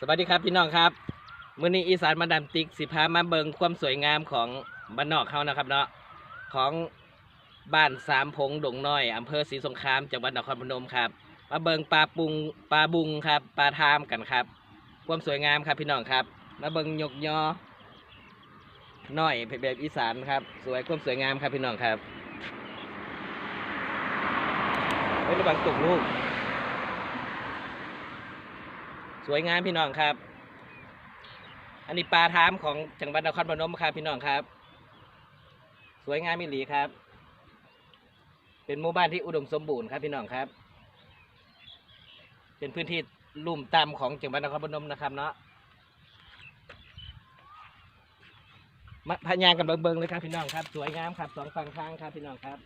สวัสดีครับพี่น้องครับมื้อนี้อีสานมาดามติ๊กสิพามาเบิงความสวยงามของบ้านนอกเขานะครับเนาะของบ้านสามพงดงน้อยอำเภอศรีสงครามจังหวัดนครพนมครับ มาเบิงปลาปุงปลาบุงครับปลาทามกันครับ ความสวยงามครับพี่น้องครับ มาเบิงยกยอน้อยแบบอีสานครับ สวยความสวยงามครับพี่น้องครับไว้ระวังตกลูก สวยงามพี่น้องครับ อันนี้ปลาทามของจังหวัดนครพนมครับพี่น้องครับ สวยงามมิลีครับ เป็นหมู่บ้านที่อุดมสมบูรณ์ครับพี่น้องครับ เป็นพื้นที่ลุ่มต่ำของจังหวัดนครพนมนะครับเนาะพายางกันเบิงๆเลยครับพี่น้องครับ สวยงามครับสองฝั่งทางครับพี่น้องครับ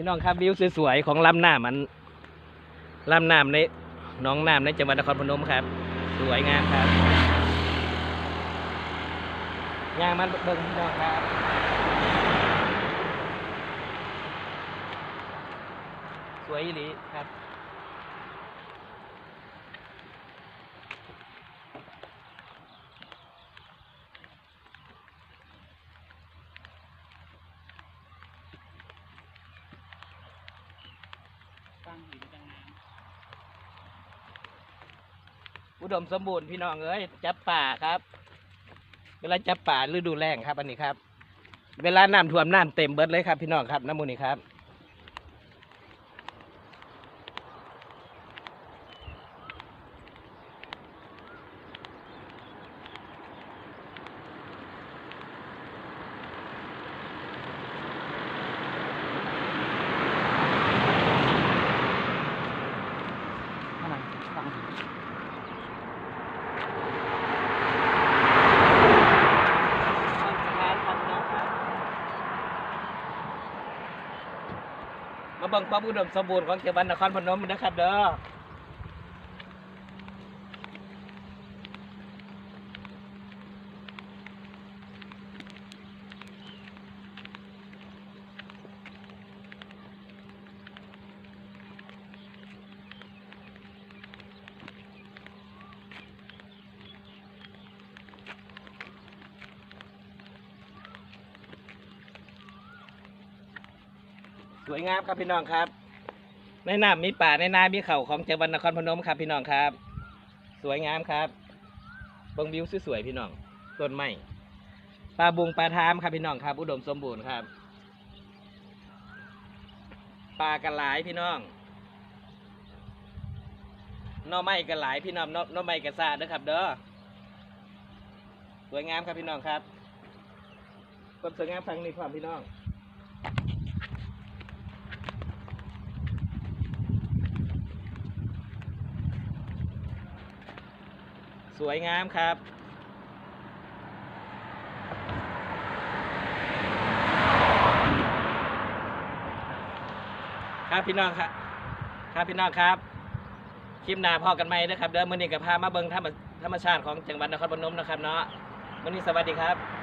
พี่น้องครับวิวสวยๆของลำน้ำมันลำน้ำในน้องน้ำในจังหวัดนครพนมครับ สวยงามครับย่างมันเบิ่งพี่น้องครับสวยอีหลีครับ ฟังหินจังงาม อุดมสมบูรณ์พี่น้องเอ้ยจับป่าครับ เวลาจับป่าฤดูแล้งครับ อันนี้ครับ เวลาน้ำท่วมน้ำเต็มเบิดเลยครับ พี่น้องครับน้ำมูนี่ครับ ข้างหลังฟังหิน มาเบิ่งความอุดมสมบูรณ์ของจังหวัดนครพนมนะครับเด้อ วยงามครับพี่น้องครับ ในน้ำมีป่าในนามีเขาของจังหวัดนครพนมครับพี่น้องครับ สวยงามครับเบิ่งวิวสวยๆพี่น้องต้นไม้ปลาบุงปลาทามครับพี่น้องครับ อุดมสมบูรณ์ครับปลากระหลายพี่น้องน่อไม้กระหลายพี่น้องน่อน่อไม้กระซาเด้อครับ เด้อสวยงามครับพี่น้องครับความสวยงามฟังนี้ความพี่น้อง สวยงามครับ ครับพี่น้องครับ ครับพี่น้องครับ คลิปหน้าพอกันไหมนะครับ เดิมมือนี้กับพามาเบิงธรรมธรรมชาติของจังหวัดนครพนมนะครับเนาะวันนี้สวัสดีครับ